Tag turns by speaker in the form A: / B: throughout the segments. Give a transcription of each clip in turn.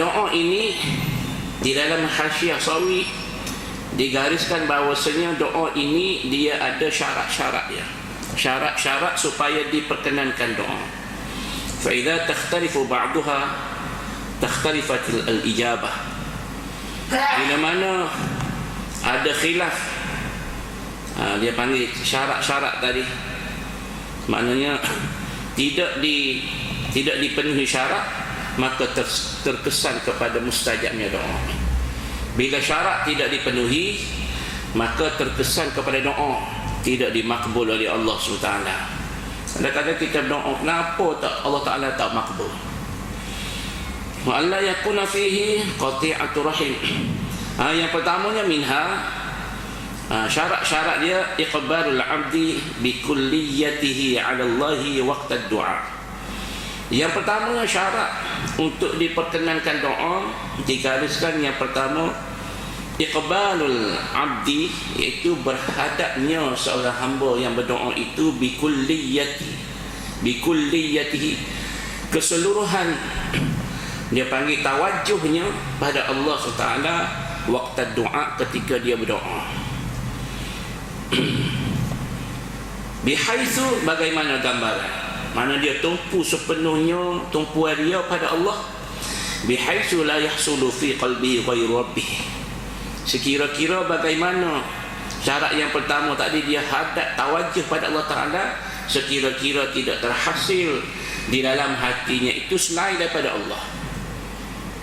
A: doa ini di dalam hasyiah sawi digariskan bahawasanya doa ini dia ada syarat-syarat ya syarat-syarat supaya diperkenankan doa. Fa idza takhtalifu ba'daha takhtalifat al-ijabah. Bila mana ada khilaf ha, dia panggil syarat-syarat tadi. Maknanya tidak di tidak dipenuhi syarat maka ter, terkesan kepada mustajabnya doa. Bila syarat tidak dipenuhi maka terkesan kepada doa tidak dimakbul oleh Allah SWT kadang-kadang kita berdoa kenapa tak Allah Ta'ala tak makbul? Wa'alla yakuna fihi qati'atu rahim. Ha, yang pertamanya minha ha, syarat-syarat dia iqbalul abdi bi kulliyatihi 'ala Allah waqt ad-du'a yang pertamanya syarat untuk diperkenankan doa digariskan yang pertama iqbalul abdi iaitu berhadapnya seorang hamba yang berdoa itu bi kulliyati bi kulliyatihi keseluruhan dia panggil tawajuhnya pada Allah SWT waktu doa ketika dia berdoa. Bihaitsu bagaimana gambaran mana dia tumpu sepenuhnya tumpuan dia pada Allah. Bihaitsu la yahsulu fi qalbi ghairu rabbih. Sekira-kira bagaimana syarat yang pertama tadi dia hadap tawajuh pada Allah Taala sekira-kira tidak terhasil di dalam hatinya itu selain daripada Allah.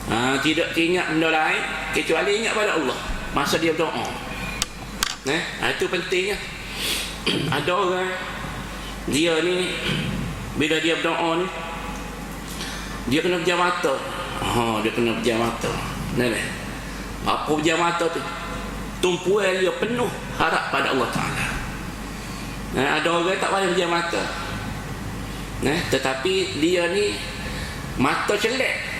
A: Ha, tidak ingat benda lain kecuali ingat pada Allah. Masa dia berdoa. Eh, ha, itu pentingnya. Ada orang dia ni bila dia berdoa ni dia kena pejam mata. Ha, dia kena pejam mata. Ni apa pejam mata tu? Tumpuan dia penuh harap pada Allah Ta'ala. Nah, ada orang tak payah pejam mata. Nah, tetapi dia ni mata celek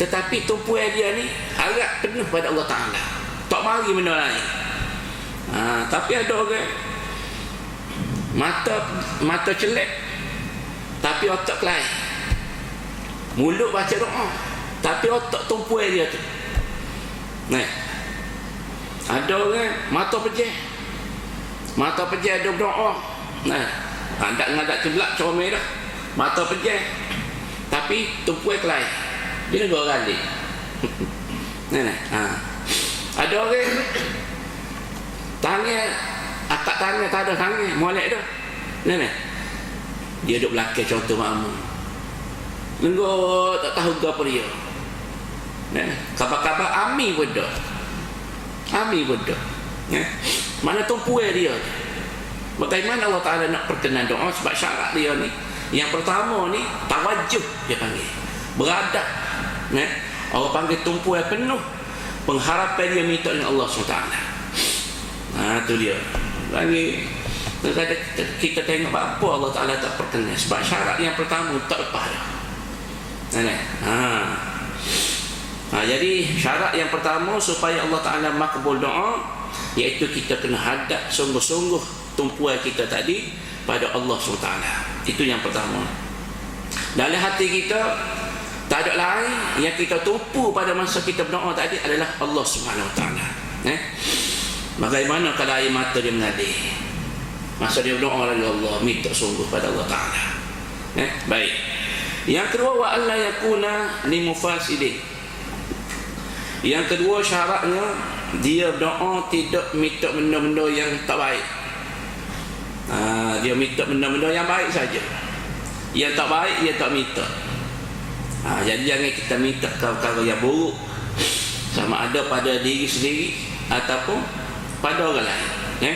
A: tetapi tumpuan dia ni harap penuh pada Allah Ta'ala. Tak mari benda lain. Ha, tapi ada orang mata mata celek tapi otak lain mulut baca doa tapi otak tumpuan dia tu nah ada orang mata pejah mata pejah ada berdoa nah tak ngadak ceblak comel dah mata pejah tapi tumpuan lain dia dua kali. Nah, nah. Ha. Ada orang tangan akak tangan tak ada tangan, molek dah. Nah, nah. Dia duduk belakang contoh makmum. Lenggo tak tahu ke apa dia. Nah, kabar-kabar ami dah. Ami dah. Nah. Mana tumpu dia? Bagaimana Allah Ta'ala nak perkenan doa sebab syarat dia ni Yang pertama ni Tawajuh dia panggil Beradab eh? Allah panggil tumpu yang penuh pengharapan dia minta dengan Allah SWT ha, tu dia lagi kita, kita tengok apa Allah Ta'ala tak perkenal sebab syarat yang pertama tak lepas dah ha. ha, jadi syarat yang pertama supaya Allah Ta'ala makbul doa iaitu kita kena hadap sungguh-sungguh tumpuan kita tadi pada Allah SWT itu yang pertama dalam hati kita tak ada lain yang kita tumpu pada masa kita berdoa tadi adalah Allah Taala. Eh? Bagaimana kalau air mata dia mengalir? Masa dia berdoa lagi Allah minta sungguh pada Allah Taala. Eh? Baik. Yang kedua wa alla yakuna li mufasidin. Yang kedua syaratnya dia berdoa tidak minta benda-benda yang tak baik. Ha, dia minta benda-benda yang baik saja. Yang tak baik dia tak minta ha, jadi jangan kita minta perkara yang buruk sama ada pada diri sendiri ataupun pada orang lain ya?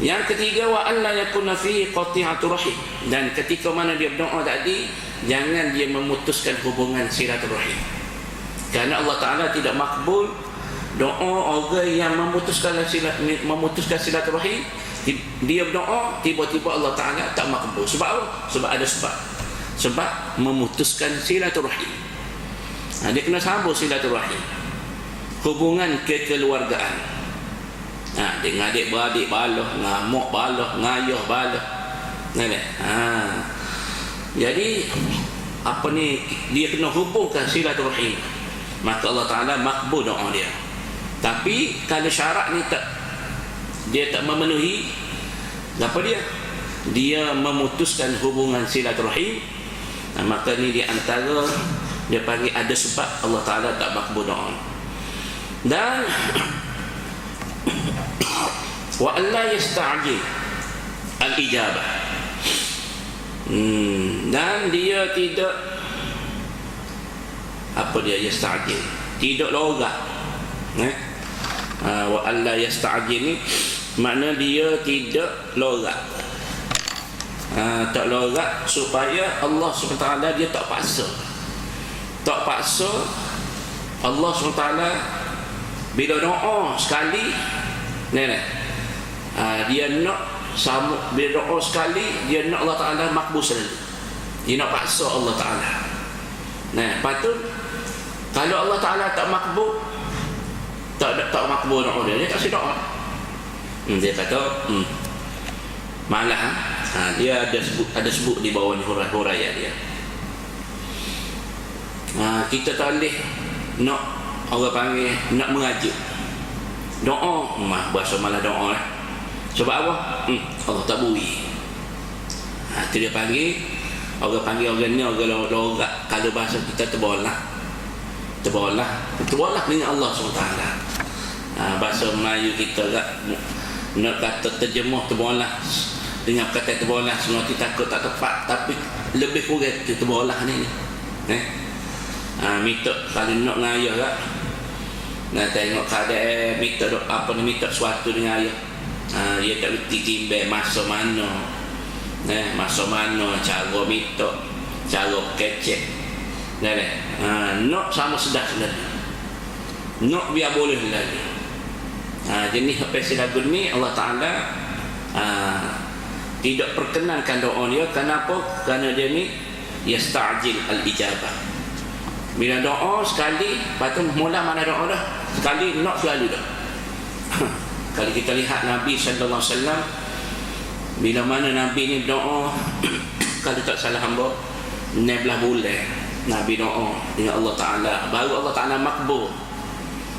A: Yang ketiga wa alla yakuna fihi qati'atu rahim dan ketika mana dia berdoa tadi jangan dia memutuskan hubungan silaturahim kerana Allah Taala tidak makbul doa orang yang memutuskan silat memutuskan silaturahim dia berdoa tiba-tiba Allah Taala tak makbul sebab apa sebab ada sebab sebab memutuskan silaturahim. Ha, dia kena sambung silaturahim. Hubungan kekeluargaan. Ha, dia ngadik beradik balah, ngamuk balah, ngayah balah. Ha. Jadi apa ni dia kena hubungkan silaturahim. Maka Allah Taala makbul doa dia. Tapi kalau syarat ni tak dia tak memenuhi apa dia? Dia memutuskan hubungan silaturahim. Nah, maka ni di antara dia panggil ada sebab Allah Taala tak makbul doa. Dan wa alla yasta'jil al ijabah hmm, dan dia tidak apa dia yasta'jil? Tidak logat eh? Uh, wa alla yasta'jil ni makna dia tidak logat uh, tak logat supaya Allah SWT dia tak paksa. Tak paksa Allah SWT bila doa sekali ni ni ha, dia nak sama bila doa sekali dia nak Allah Taala makbul selalu dia nak paksa Allah Taala. Nah patut kalau Allah Taala tak makbul tak tak makbul doa dia dia tak sedap hmm, dia kata hmm, malah ha, dia ada sebut ada sebut di bawah ni huraian dia. Ha, kita tak boleh nak orang panggil nak mengajuk doa mah bahasa malah doa lah sebab apa? Hmm, Allah tak bui. Ha, itu dia panggil. Orang panggil orang ni orang lorak kalau bahasa kita terbolah terbolah terbolah dengan Allah SWT. Ha, bahasa Melayu kita tak nak kata terjemah terbolah dengan kata terbolah semua kita takut tak tepat. Tapi lebih kurang itu terbolah ni. Eh? ha, minta kalau nak dengan ayah tak nak tengok keadaan minta apa ni minta sesuatu dengan ayah ha, dia tak reti timbang masa mana. Eh, masa mana cara minta cara kecek. Nah, nah. Ha, nak sama sedap lagi. Nak biar boleh lagi. Ha, jenis apa lagu ni Allah Ta'ala ha, tidak perkenankan doa dia. Kenapa? kerana dia ni yasta'jil al-ijabah. Bila doa sekali patut mula mana doa dah? Sekali nak selalu dah kalau kita lihat Nabi sallallahu alaihi wasallam bila mana Nabi ni doa kalau tak salah hamba 16 bulan Nabi doa dengan Allah Taala. Baru Allah Taala makbul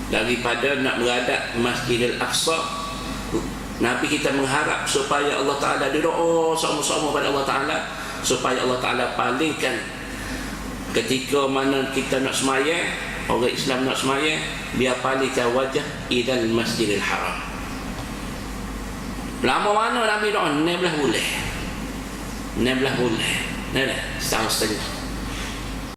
A: daripada nak beradab Masjidil Aqsa. Nabi kita mengharap supaya Allah Taala doa sama-sama pada Allah Taala supaya Allah Taala palingkan ketika mana kita nak semaya orang Islam nak semaya biar palingkan wajah idal Masjidil Haram Lama mana Nabi doa? 16 bulan. 16 bulan. Nah, setahun setengah.